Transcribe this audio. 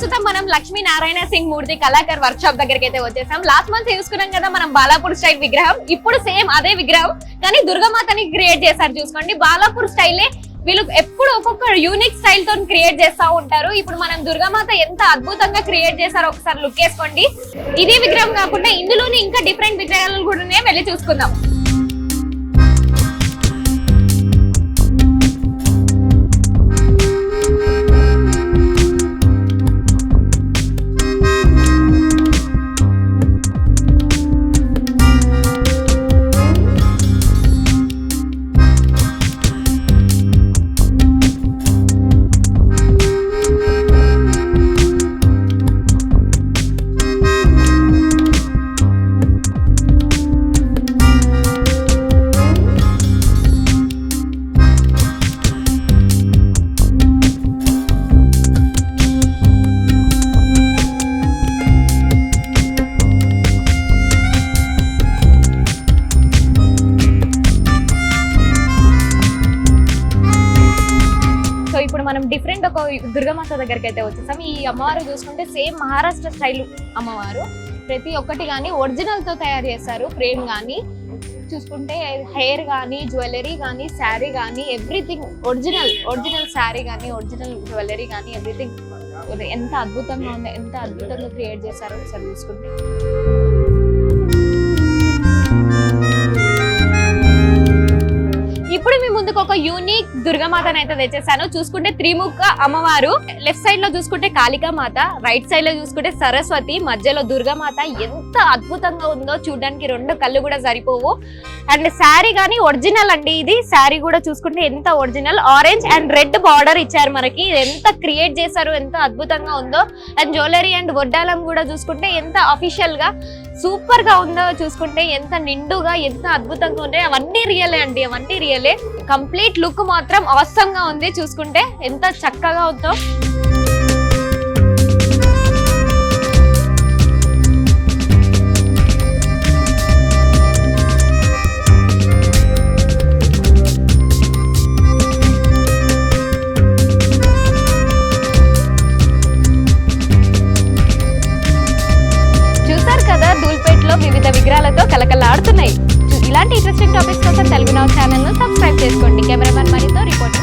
Narayana Singh Murthy Kalakar workshop దగ్గరికి అయితే వచ్చేసాం. లాస్ట్ మంత్ చూసుకున్నాం కదా మనం బాలాపూర్ స్టైల్ విగ్రహం. ఇప్పుడు సేమ్ అదే విగ్రహం కానీ దుర్గమాతని క్రియేట్ చేశారు చూసుకోండి. బాలాపూర్ స్టైలే వీళ్ళు ఎప్పుడు ఒక్కొక్క యూనిక్ స్టైల్తో క్రియేట్ చేస్తూ ఉంటారు. ఇప్పుడు మనం దుర్గామాత ఎంత అద్భుతంగా క్రియేట్ చేశారో ఒకసారి లుక్ వేసుకోండి. ఇదే విగ్రహం కాకుండా ఇందులోనే ఇంకా డిఫరెంట్ విగ్రహాలు కూడా వెళ్ళి చూసుకుందాం. మనం డిఫరెంట్ ఒక దుర్గమాత దగ్గరికి అయితే వచ్చేసాం. ఈ అమ్మవారు చూసుకుంటే సేమ్ మహారాష్ట్ర స్టైల్ అమ్మవారు. ప్రతి ఒక్కటి కానీ ఒరిజినల్తో తయారు చేస్తారు ఫ్రేమ్ కానీ చూసుకుంటే హెయిర్ కానీ జ్యువెలరీ కానీ శారీ కానీ ఎవ్రీథింగ్ ఒరిజినల్ ఒరిజినల్ శారీ కానీ ఒరిజినల్ జ్యువెలరీ కానీ ఎవ్రీథింగ్ ఎంత అద్భుతంగా ఉంది ఎంత అద్భుతంగా క్రియేట్ చేశారో ఒకసారి చూసుకుంటే. యూనిక్ దుర్గామాతను అయితే తెచ్చేసాను. చూసుకుంటే త్రిముఖ అమ్మవారు. లెఫ్ట్ సైడ్లో చూసుకుంటే కాళికామాత రైట్ సైడ్లో చూసుకుంటే సరస్వతి మధ్యలో దుర్గామాత. ఎంత అద్భుతంగా ఉందో చూడడానికి రెండు కళ్ళు కూడా సరిపోవు. అండ్ శారీ కానీ ఒరిజినల్ అండి ఇది. శారీ కూడా చూసుకుంటే ఎంత original. Orange and red border ఇచ్చారు మనకి. ఎంత క్రియేట్ చేశారు ఎంత అద్భుతంగా ఉందో. అండ్ జ్యువెలరీ అండ్ వడ్డాలం కూడా చూసుకుంటే ఎంత అఫీషియల్గా సూపర్గా ఉందో చూసుకుంటే ఎంత నిండుగా ఎంత అద్భుతంగా ఉంటే అవన్నీ రియలే అండి అవన్నీ రియలే కంప్లీట్ లుక్ మాత్రం అవసరంగా ఉంది చూసుకుంటే. ఎంత చక్కగా ఉందో. విగ్రహాలతో కలకలాడుతున్నాయి. ఇలాంటి ఇంట్రెస్టింగ్ టాపిక్స్ కోసం తెలుగు నౌ ఛానల్ను సబ్స్క్రైబ్ చేసుకోండి. కెమెరామెన్ మరితో రిపోర్ట్